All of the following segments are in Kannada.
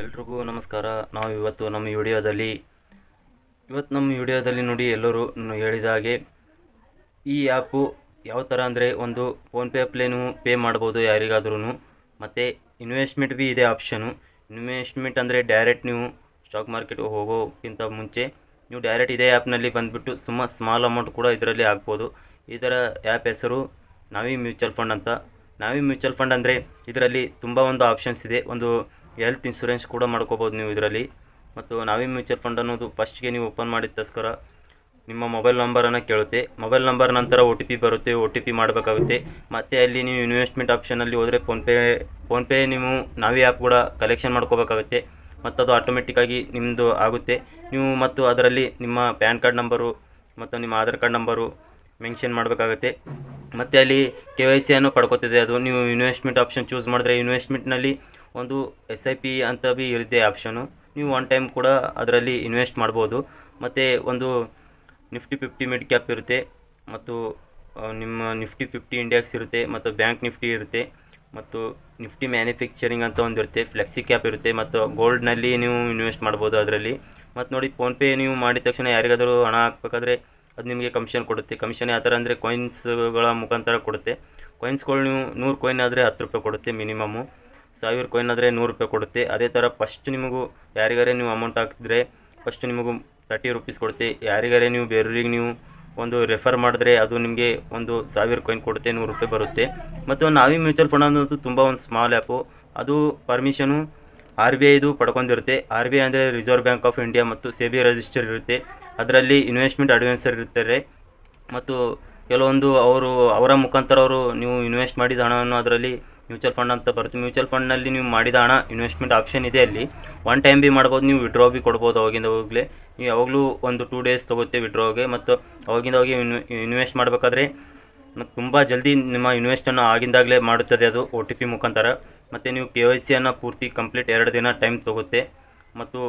ಎಲ್ರಿಗೂ ನಮಸ್ಕಾರ. ನಾವು ಇವತ್ತು ನಮ್ಮ ವಿಡಿಯೋದಲ್ಲಿ, ಇವತ್ತು ನಮ್ಮ ವಿಡಿಯೋದಲ್ಲಿ ನೋಡಿ ಎಲ್ಲರೂ ಹೇಳಿದ ಹಾಗೆ, ಈ ಆ್ಯಪು ಯಾವ ಥರ ಅಂದರೆ ಒಂದು ಫೋನ್ಪೇ ಅಪ್ಲೇ ಪೇ ಮಾಡ್ಬೋದು ಯಾರಿಗಾದ್ರೂ ಮತ್ತು ಇನ್ವೆಸ್ಟ್ಮೆಂಟ್ ಭೀ ಇದೆ ಆಪ್ಷನು ಇನ್ವೆಸ್ಟ್ಮೆಂಟ್ ಅಂದರೆ ಡೈರೆಕ್ಟ್ ನೀವು ಸ್ಟಾಕ್ ಮಾರ್ಕೆಟ್ಗೆ ಹೋಗೋಕ್ಕಿಂತ ಮುಂಚೆ, ನೀವು ಡೈರೆಕ್ಟ್ ಇದೇ ಆ್ಯಪ್ನಲ್ಲಿ ಬಂದುಬಿಟ್ಟು ಸುಮ್ಮ ಸ್ಮಾಲ್ ಅಮೌಂಟ್ ಕೂಡ ಇದರಲ್ಲಿ ಹಾಕ್ಬೋದು ಇದರ ಆ್ಯಪ್ ಹೆಸರು ನಾವಿ ಮ್ಯೂಚುವಲ್ ಫಂಡ್ ಅಂತ. ನಾವಿ ಮ್ಯೂಚುವಲ್ ಫಂಡ್ ಅಂದರೆ ಇದರಲ್ಲಿ ತುಂಬ ಒಂದು ಆಪ್ಷನ್ಸ್ ಇದೆ. ಒಂದು ಹೆಲ್ತ್ ಇನ್ಶೂರೆನ್ಸ್ ಕೂಡ ಮಾಡ್ಕೋಬೋದು ನೀವು ಇದರಲ್ಲಿ. ಮತ್ತು ನಾವೇ ಮ್ಯೂಚುವಲ್ ಫಂಡ್ ಅನ್ನೋದು ಫಸ್ಟ್ಗೆ ನೀವು ಓಪನ್ ಮಾಡಿದ್ದಕ್ಕೋಸ್ಕರ ನಿಮ್ಮ ಮೊಬೈಲ್ ನಂಬರನ್ನು ಕೇಳುತ್ತೆ. ಮೊಬೈಲ್ ನಂಬರ್ ನಂತರ ಒ ಟಿ ಪಿ ಬರುತ್ತೆ ಒ ಟಿ ಪಿ ಮಾಡಬೇಕಾಗುತ್ತೆ. ಮತ್ತು ಅಲ್ಲಿ ನೀವು ಇನ್ವೆಸ್ಟ್ಮೆಂಟ್ ಆಪ್ಷನಲ್ಲಿ ಹೋದರೆ ಫೋನ್ಪೇ ಫೋನ್ಪೇ ನೀವು ನಾವೇ ಆ್ಯಪ್ ಕೂಡ ಕಲೆಕ್ಷನ್ ಮಾಡ್ಕೋಬೇಕಾಗುತ್ತೆ. ಮತ್ತು ಅದು ಆಟೋಮೆಟಿಕ್ಕಾಗಿ ನಿಮ್ಮದು ಆಗುತ್ತೆ. ನೀವು ಮತ್ತು ಅದರಲ್ಲಿ ನಿಮ್ಮ ಪ್ಯಾನ್ ಕಾರ್ಡ್ ನಂಬರು ಮತ್ತು ನಿಮ್ಮ ಆಧಾರ್ ಕಾರ್ಡ್ ನಂಬರು ಮೆನ್ಷನ್ ಮಾಡಬೇಕಾಗುತ್ತೆ. ಮತ್ತು ಅಲ್ಲಿ ಕೆ ವೈ ಸಿಯನ್ನು ಪಡ್ಕೋತಿದೆ. ಅದು ನೀವು ಇನ್ವೆಸ್ಟ್ಮೆಂಟ್ ಆಪ್ಷನ್ ಚೂಸ್ ಮಾಡಿದ್ರೆ ಇನ್ವೆಸ್ಟ್ಮೆಂಟ್ನಲ್ಲಿ ಒಂದು ಎಸ್ ಐ ಪಿ ಅಂತ ಭೀ ಇರುತ್ತೆ ಆಪ್ಷನು ನೀವು ಒನ್ ಟೈಮ್ ಕೂಡ ಅದರಲ್ಲಿ ಇನ್ವೆಸ್ಟ್ ಮಾಡ್ಬೋದು. ಮತ್ತು ಒಂದು ನಿಫ್ಟಿ ಫಿಫ್ಟಿ ಮಿಡ್ ಕ್ಯಾಪ್ ಇರುತ್ತೆ. ಮತ್ತು ನಿಮ್ಮ ನಿಫ್ಟಿ ಫಿಫ್ಟಿ ಇಂಡೆಕ್ಸ್ ಇರುತ್ತೆ. ಮತ್ತು ಬ್ಯಾಂಕ್ ನಿಫ್ಟಿ ಇರುತ್ತೆ. ಮತ್ತು ನಿಫ್ಟಿ ಮ್ಯಾನುಫ್ಯಾಕ್ಚರಿಂಗ್ ಅಂತ ಒಂದು ಇರುತ್ತೆ. ಫ್ಲೆಕ್ಸಿ ಕ್ಯಾಪ್ ಇರುತ್ತೆ. ಮತ್ತು ಗೋಲ್ಡ್ನಲ್ಲಿ ನೀವು ಇನ್ವೆಸ್ಟ್ ಮಾಡ್ಬೋದು ಅದರಲ್ಲಿ. ಮತ್ತು ನೋಡಿ ಫೋನ್ಪೇ ನೀವು ಮಾಡಿದ ತಕ್ಷಣ ಯಾರಿಗಾದರೂ ಹಣ ಹಾಕಬೇಕಾದ್ರೆ ಅದು ನಿಮಗೆ ಕಮಿಷನ್ ಕೊಡುತ್ತೆ. ಕಮಿಷನ್ ಯಾವ ಥರ ಅಂದರೆ ಕಾಯಿನ್ಸ್ಗಳ ಮುಖಾಂತರ ಕೊಡುತ್ತೆ. ಕಾಯಿನ್ಸ್ಗಳು ನೀವು ನೂರು ಕಾಯಿನ್ ಆದರೆ ಹತ್ತು ರೂಪಾಯಿ ಕೊಡುತ್ತೆ ಮಿನಿಮಮ್ಮು ಸಾವಿರ ಕಾಯಿನ್ ಆದರೆ ನೂರು ರೂಪಾಯಿ ಕೊಡುತ್ತೆ. ಅದೇ ಥರ ಫಸ್ಟ್ ನಿಮಗೂ ಯಾರಿಗಾರೇ ನೀವು ಅಮೌಂಟ್ ಹಾಕಿದ್ರೆ ಫಸ್ಟ್ ನಿಮಗೂ ತರ್ಟಿ ರುಪೀಸ್ ಕೊಡುತ್ತೆ. ಯಾರಿಗಾರೇ ನೀವು ಬೇರೆಯವ್ರಿಗೆ ನೀವು ಒಂದು ರೆಫರ್ ಮಾಡಿದ್ರೆ ಅದು ನಿಮಗೆ ಒಂದು ಸಾವಿರ ಕಾಯಿನ್ ಕೊಡುತ್ತೆ, ನೂರು ರೂಪಾಯಿ ಬರುತ್ತೆ. ಮತ್ತು ನಾವಿ ಮ್ಯೂಚುವಲ್ ಫಂಡ್ ಅನ್ನೋದು ತುಂಬ ಒಂದು ಸ್ಮಾಲ್ ಆ್ಯಪು ಅದು ಪರ್ಮಿಷನು ಆರ್ ಬಿ ಐದು ಪಡ್ಕೊಂಡಿರುತ್ತೆ. ಆರ್ ಬಿ ಐ ಅಂದರೆ ರಿಸರ್ವ್ ಬ್ಯಾಂಕ್ ಆಫ್ ಇಂಡಿಯಾ ಮತ್ತು ಸೆಬಿ ರಿಜಿಸ್ಟರ್ ಇರುತ್ತೆ. ಅದರಲ್ಲಿ ಇನ್ವೆಸ್ಟ್ಮೆಂಟ್ ಅಡ್ವೈಸರ್ ಇರ್ತಾರೆ. ಮತ್ತು ಕೆಲವೊಂದು ಅವರು, ಅವರ ಮುಖಾಂತರ ಅವರು ನೀವು ಇನ್ವೆಸ್ಟ್ ಮಾಡಿದ ಹಣವನ್ನು ಅದರಲ್ಲಿ ಮ್ಯೂಚುವಲ್ ಫಂಡ್ ಅಂತ ಬರುತ್ತೆ. ಮ್ಯೂಚುವಲ್ ಫಂಡ್ನಲ್ಲಿ ನೀವು ಮಾಡಿದ ಹಣ, ಇನ್ವೆಸ್ಟ್ಮೆಂಟ್ ಆಪ್ಷನ್ ಇದೆ ಅಲ್ಲಿ. ಒನ್ ಟೈಮ್ ಬಿ ಮಾಡ್ಬೋದು, ನೀವು ವಿಡ್ರಾ ಬಿ ಕೊಡ್ಬೋದು ಅವಾಗಿಂದ ಹೋಗ್ಲೇ. ನೀವು ಯಾವಾಗಲೂ ಒಂದು ಟೂ ಡೇಸ್ ತೊಗುತ್ತೆ ವಿಡ್ರಾಗೆ ಮತ್ತು ಅವಾಗಿಂದ ಹೋಗಿ ಇನ್ವೆಸ್ಟ್ ಮಾಡಬೇಕಾದ್ರೆ ಮತ್ತು ತುಂಬ ಜಲ್ದಿ ನಿಮ್ಮ ಇನ್ವೆಸ್ಟನ್ನು ಆಗಿಂದಾಗಲೇ ಮಾಡುತ್ತದೆ ಅದು ಒ ಟಿ ಪಿ ಮುಖಾಂತರ. ಮತ್ತು ನೀವು ಕೆ ವೈ ಸಿಯನ್ನು ಪೂರ್ತಿ ಕಂಪ್ಲೀಟ್ ಎರಡು ದಿನ ಟೈಮ್ ತೊಗುತ್ತೆ. ಮತ್ತು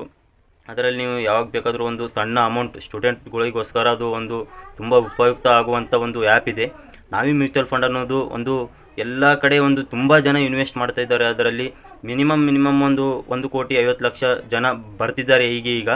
ಅದರಲ್ಲಿ ನೀವು ಯಾವಾಗ ಬೇಕಾದರೂ ಒಂದು ಸಣ್ಣ ಅಮೌಂಟ್ ಸ್ಟೂಡೆಂಟ್ಗಳಿಗೋಸ್ಕರ ಅದು ಒಂದು ತುಂಬ ಉಪಯುಕ್ತ ಆಗುವಂಥ ಒಂದು ಆ್ಯಪ್ ಇದೆ. ನಾವೇ ಮ್ಯೂಚುವಲ್ ಫಂಡ್ ಅನ್ನೋದು ಒಂದು ಎಲ್ಲ ಕಡೆ ಒಂದು ತುಂಬ ಜನ ಇನ್ವೆಸ್ಟ್ ಮಾಡ್ತಾ ಇದ್ದಾರೆ ಅದರಲ್ಲಿ. ಮಿನಿಮಮ್ ಮಿನಿಮಮ್ ಒಂದು ಒಂದು ಕೋಟಿ ಐವತ್ತು ಲಕ್ಷ ಜನ ಬರ್ತಿದ್ದಾರೆ ಈಗ ಈಗ.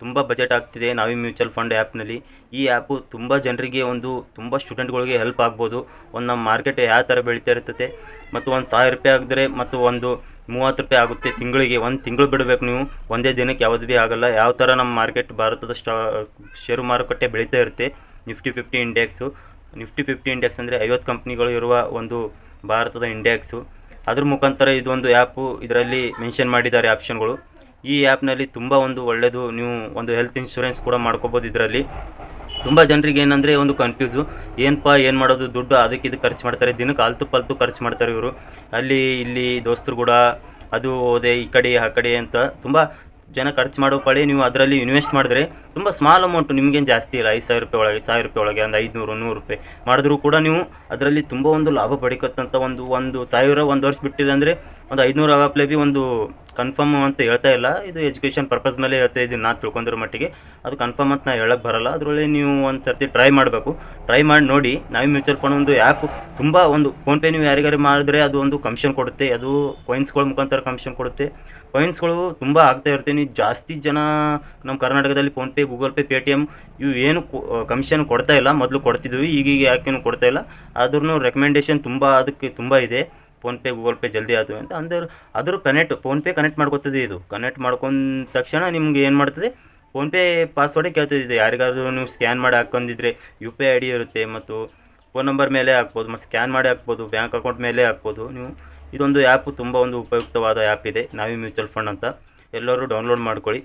ತುಂಬ ಬಜೆಟ್ ಆಗ್ತಿದೆ ನಾವಿ ಮ್ಯೂಚುವಲ್ ಫಂಡ್ ಆ್ಯಪ್ನಲ್ಲಿ ಈ ಆ್ಯಪು ತುಂಬ ಜನರಿಗೆ ಒಂದು ತುಂಬ ಸ್ಟೂಡೆಂಟ್ಗಳಿಗೆ ಹೆಲ್ಪ್ ಆಗ್ಬೋದು. ಒಂದು ನಮ್ಮ ಮಾರ್ಕೆಟ್ ಯಾವ ಥರ ಬೆಳೀತಾ ಇರ್ತದೆ ಮತ್ತು ಒಂದು ಸಾವಿರ ರೂಪಾಯಿ ಆಗಿದ್ರೆ ಮತ್ತು ಒಂದು ಮೂವತ್ತು ರೂಪಾಯಿ ಆಗುತ್ತೆ ತಿಂಗಳಿಗೆ. ಒಂದು ತಿಂಗಳು ಬಿಡಬೇಕು ನೀವು. ಒಂದೇ ದಿನಕ್ಕೆ ಯಾವುದು ಭೀ ಆಗಲ್ಲ. ಯಾವ ಥರ ನಮ್ಮ ಮಾರ್ಕೆಟ್ ಭಾರತದ ಸ್ಟಾ ಷೇರು ಮಾರುಕಟ್ಟೆ ಬೆಳೀತಾ ಇರುತ್ತೆ. Nifty fifty index Nifty fifty index ಅಂದರೆ ಐವತ್ತು ಕಂಪ್ನಿಗಳು ಇರುವ ಒಂದು ಭಾರತದ ಇಂಡೆಕ್ಸು ಅದ್ರ ಮುಖಾಂತರ ಇದೊಂದು ಆ್ಯಪು ಇದರಲ್ಲಿ ಮೆನ್ಷನ್ ಮಾಡಿದ್ದಾರೆ ಆಪ್ಷನ್ಗಳು ಈ ಆ್ಯಪ್ನಲ್ಲಿ ತುಂಬ ಒಂದು ಒಳ್ಳೆಯದು ನೀವು ಒಂದು ಹೆಲ್ತ್ ಇನ್ಶೂರೆನ್ಸ್ ಕೂಡ ಮಾಡ್ಕೋಬೋದು ಇದರಲ್ಲಿ. ತುಂಬ ಜನರಿಗೆ ಏನಂದರೆ ಒಂದು ಕನ್ಫ್ಯೂಸು ಏನಪ್ಪ ಏನು ಮಾಡೋದು, ದುಡ್ಡು ಅದಕ್ಕೆ ಇದು ಖರ್ಚು ಮಾಡ್ತಾರೆ. ದಿನಕ್ಕೆ ಆಲ್ತು ಪಲ್ತು ಖರ್ಚು ಮಾಡ್ತಾರೆ ಇವರು. ಅಲ್ಲಿ, ಇಲ್ಲಿ ದೋಸ್ತರು ಕೂಡ ಅದು ಹೋದೆ, ಈ ಕಡೆ, ಆ ಕಡೆ ಅಂತ ತುಂಬ ಜನ ಖರ್ಚು ಮಾಡೋ ಪಳಿ ನೀವು ಅದರಲ್ಲಿ ಇನ್ವೆಸ್ಟ್ ಮಾಡಿದ್ರೆ ತುಂಬ ಸ್ಮಾಲ್ ಅಮೌಂಟು ನಿಮಗೇನು ಜಾಸ್ತಿ ಇಲ್ಲ. ಐದು ಸಾವಿರ ರೂಪಾಯಿ ಒಳಗೆ, ಸಾವಿರ ರೂಪಾಯಿ ಒಳಗೆ ಒಂದು ಐದುನೂರು, ನೂರು ರೂಪಾಯಿ. ಮಾಡಿದ್ರೂ ಕೂಡ ನೀವು ಅದರಲ್ಲಿ ತುಂಬ ಒಂದು ಲಾಭ ಪಡಿಕತ್ತಂತ ಒಂದು ಒಂದು ಸಾವಿರ, ಒಂದು ವರ್ಷ ಬಿಟ್ಟಿದೆ ಅಂದರೆ ಒಂದು ಐದುನೂರು ಆಗಪ್ಲೆ ಬಿ ಒಂದು ಕನ್ಫರ್ಮ್ ಅಂತ ಹೇಳ್ತಾ ಇಲ್ಲ. ಇದು ಎಜುಕೇಷನ್ ಪರ್ಪಸ್ ಮೇಲೆ ಹೇಳ್ತಾ ಇದ್ದೀನಿ ನಾ ತಿಳ್ಕೊಂಡಿರೋ ಮಟ್ಟಿಗೆ. ಅದು ಕನ್ಫರ್ಮ್ ಅಂತ ನಾ ಹೇಳಕ್ಕೆ ಬರಲ್ಲ. ಅದರೊಳಗೆ ನೀವು ಒಂದು ಸರ್ತಿ ಟ್ರೈ ಮಾಡಬೇಕು. ಟ್ರೈ ಮಾಡಿ ನೋಡಿ. ನಾವು ಮ್ಯೂಚುವಲ್ ಫಂಡ್ ಒಂದು ಆ್ಯಪ್ ತುಂಬ ಒಂದು ಫೋನ್ಪೇ ನೀವು ಯಾರಿಗಾರು ಮಾಡಿದ್ರೆ ಅದು ಒಂದು ಕಮಿಷನ್ ಕೊಡುತ್ತೆ. ಅದು ಕಾಯಿನ್ಸ್ಗಳ ಮುಖಾಂತರ ಕಮಿಷನ್ ಕೊಡುತ್ತೆ. ಕಾಯಿನ್ಸ್ಗಳು ತುಂಬ ಆಗ್ತಾ ಇರ್ತೀನಿ ಜಾಸ್ತಿ ಜನ ನಮ್ಮ ಕರ್ನಾಟಕದಲ್ಲಿ ಫೋನ್ಪೇ ಗೂಗಲ್ ಪೇ ಪೇಟಿಎಮ್ ಇವು ಏನು ಕಮಿಷನ್ ಕೊಡ್ತಾ ಇಲ್ಲ. ಮೊದಲು ಕೊಡ್ತಿದ್ವಿ, ಈಗೀಗ ಯಾಕೇನು ಕೊಡ್ತಾ ಇಲ್ಲ. ಆದ್ರೂ ರೆಕಮೆಂಡೇಷನ್ ತುಂಬ ಅದಕ್ಕೆ ತುಂಬ ಇದೆ. ಫೋನ್ಪೇ ಗೂಗಲ್ ಪೇ ಜಲ್ದಿ ಆದವು ಅಂತ. ಅಂದ್ರೆ ಅದ್ರ ಕನೆಕ್ಟ್ ಫೋನ್ಪೇ ಕನೆಕ್ಟ್ ಮಾಡ್ಕೊತದೆ ಇದು. ಕನೆಕ್ಟ್ ಮಾಡ್ಕೊಂಡ ತಕ್ಷಣ ನಿಮ್ಗೆ ಏನು ಮಾಡ್ತದೆ? ಫೋನ್ಪೇ ಪಾಸ್ವರ್ಡೇ ಕೇಳ್ತಿದ್ದೆ ಯಾರಿಗಾದರೂ ನೀವು ಸ್ಕ್ಯಾನ್ ಮಾಡಿ ಹಾಕ್ಕೊಂಡಿದ್ರೆ ಯು ಪಿ ಐ ಡಿ ಇರುತ್ತೆ. ಮತ್ತು ಫೋನ್ ನಂಬರ್ ಮೇಲೆ ಹಾಕ್ಬೋದು. ಮತ್ತು ಸ್ಕ್ಯಾನ್ ಮಾಡಿ ಹಾಕ್ಬೋದು. ಬ್ಯಾಂಕ್ ಅಕೌಂಟ್ ಮೇಲೆ ಹಾಕ್ಬೋದು. ನೀವು ಇದೊಂದು ಆ್ಯಪ್ ತುಂಬ ಒಂದು ಉಪಯುಕ್ತವಾದ ಆ್ಯಪ್ ಇದೆ, ನಾವಿ ಮ್ಯೂಚುವಲ್ ಫಂಡ್ ಅಂತ. ಎಲ್ಲರೂ ಡೌನ್ಲೋಡ್ ಮಾಡ್ಕೊಳ್ಳಿ.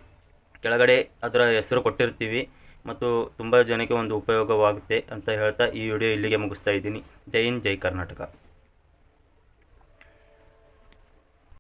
ಕೆಳಗಡೆ ಅದರ ಹೆಸರು ಕೊಟ್ಟಿರ್ತೀವಿ ಮತ್ತು ತುಂಬ ಜನಕ್ಕೆ ಒಂದು ಉಪಯೋಗವಾಗುತ್ತೆ ಅಂತ ಹೇಳ್ತಾ ಈ ವಿಡಿಯೋ ಇಲ್ಲಿಗೆ ಮುಗಿಸ್ತಾ ಇದ್ದೀನಿ. ಜೈ ಹಿಂದ್, ಜೈ ಕರ್ನಾಟಕ.